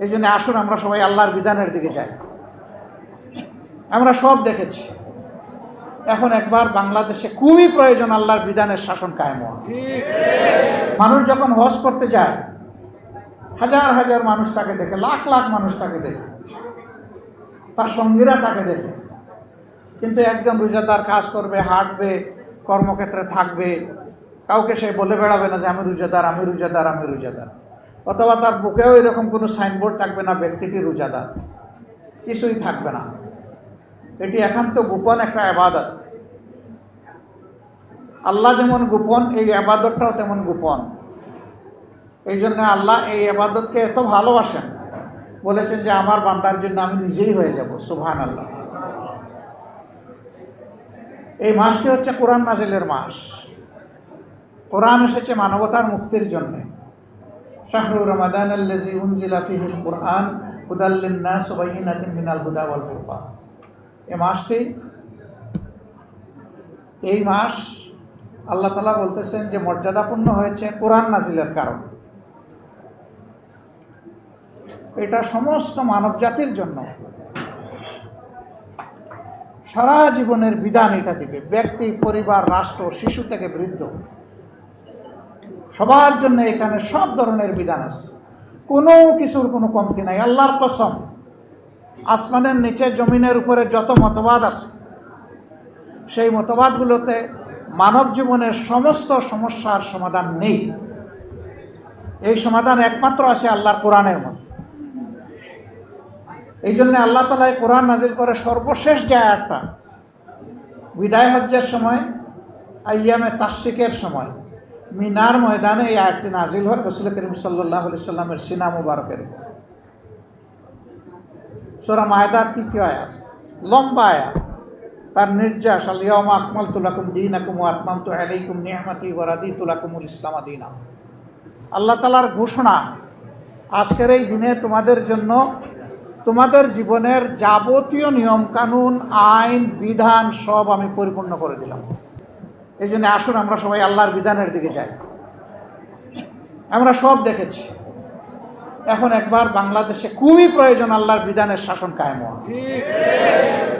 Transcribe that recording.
এই জন্য আসুন, আমরা সবাই আল্লাহর বিধানের দিকে যাই। আমরা সব দেখেছি। এখন একবার বাংলাদেশে খুবই প্রয়োজন আল্লাহর বিধানের শাসন কায়েম হওয়া। মানুষ যখন হজ করতে যায়, হাজার হাজার মানুষ তাকে দেখে, লাখ লাখ মানুষ তাকে দেখে। তার সঙ্গীরা তাকে দেখে। কিন্তু একজন রোজাদার কাজ করবে, হাঁটবে, কর্মক্ষেত্রে থাকবে, কাউকে সে বলে বেড়াবে না যে, আমি রোজাদার আমি রোজাদার আমি রোজাদার। অথবা তার বুকেও এরকম কোনো সাইনবোর্ড থাকবে না, ব্যক্তিটি রোজাদার। কিছুই থাকবে না। এটি একান্ত গোপন একটা আবাদত। আল্লাহ যেমন গোপন, এই আবাদতটাও তেমন গোপন। এই জন্য আল্লাহ এই আবাদতকে এত ভালোবাসেন। বলেছেন যে, আমার বান্দার জন্য আমি নিজেই হয়ে যাব। সুবহান আল্লাহ এই মাসটি হচ্ছে কোরআন নাজিলের মাস। কোরআন এসেছে মানবতার মুক্তির জন্য। মাসটি, এই মাস বলতেছেন যে মর্যাদাপূর্ণ হয়েছে কোরআন নাজিলের কারণে। এটা সমস্ত মানব জাতির জন্য। সারা জীবনের বিধান এটা দিবে। ব্যক্তি, পরিবার, রাষ্ট্র, শিশু থেকে বৃদ্ধ। সবার জন্য এখানে সব ধরনের বিধান আছে। কোনো কিছুর কোনো কমতি নাই, আল্লাহর কসম। আসমানের নিচে, জমিনের উপরে যত মতবাদ আছে, সেই মতবাদগুলোতে মানব জীবনের সমস্ত সমস্যার সমাধান নেই। এই সমাধান একমাত্র আছে আল্লাহর কোরআনের মধ্যে। এই জন্য আল্লাহ তালা এই কোরআন নাজিল করে সর্বশেষ যে আয়াতটা, বিদায় হজ্জের সময়, আইয়ামে তাসিকের সময় মিনার ময়দানে এই আয়াতটি নাজিল হয় রসুল করিম সাল্লাহ সাল্লামের সিনা মুবারকের। সোরা মায়দার তৃতীয় আয়াত। লম্বা আয়াত। তার নির্যাস আলিয়াম আকমাল তুলাকুম দিন আকুম আত্মাম তো আলাইকুম নিয়ামাতি ওরাদি তুলাকুমুল ইসলাম দিন। আল্লাহ তালার ঘোষণা, আজকের এই দিনে তোমাদের জন্য তোমাদের জীবনের যাবতীয় নিয়মকানুন, আইন, বিধান সব আমি পরিপূর্ণ করে দিলাম। এই জন্য আসুন, আমরা সবাই আল্লাহর বিধানের দিকে যাই। আমরা সব দেখেছি। এখন একবার বাংলাদেশে খুবই প্রয়োজন আল্লাহর বিধানের শাসন কায়েম হওয়া।